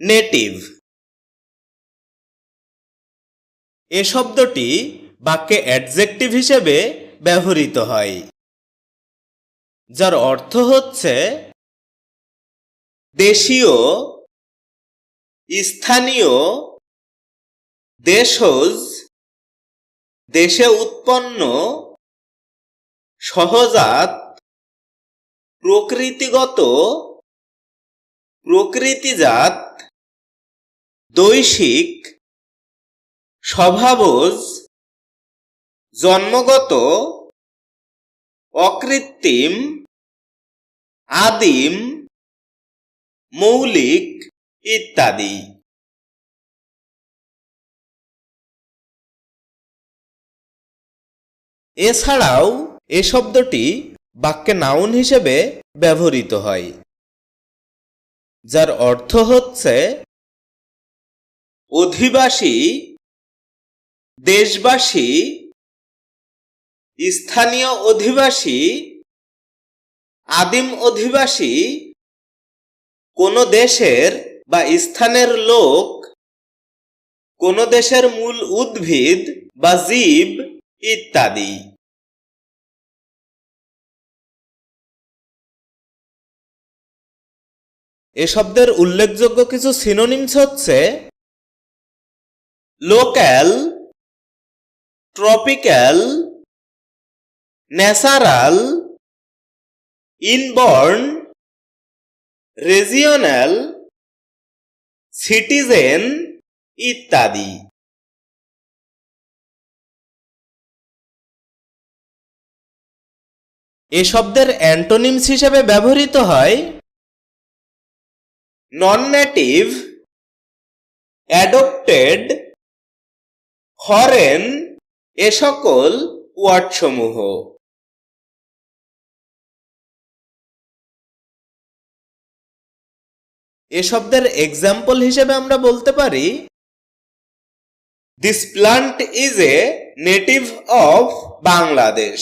Native. এ শব্দটি বাক্যে adjective হিসেবে ব্যবহৃত হয়, যার অর্থ হচ্ছে দেশীয়, স্থানীয়, দেশজ, দেশে উৎপন্ন, সহজাত, প্রকৃতিগত, প্রকৃতিজাত দৈশিক স্বভাবজ জন্মগত অকৃত্রিম আদিম মৌলিক ইত্যাদি। এছাড়াও এ শব্দটি বাক্যে নাউন হিসেবে ব্যবহৃত হয়, যার অর্থ হচ্ছে অধিবাসী, দেশবাসী, স্থানীয় অধিবাসী, আদিম অধিবাসী, কোন দেশের বা স্থানের লোক, কোন দেশের মূল উদ্ভিদ বা জীব ইত্যাদি। এ শব্দের উল্লেখযোগ্য কিছু সিনোনিমস হচ্ছে local tropical, natural, inborn, regional, citizen ইত্যাদি। এ শব্দের অ্যান্টোনিমস হিসেবে ব্যবহৃত হয় নন নেটিভ অ্যাডপ্টেড ফরেন এ সকল ওয়ার্ডসমূহ। এ শব্দের এক্সাম্পল হিসেবে আমরা বলতে পারি this plant is a native of Bangladesh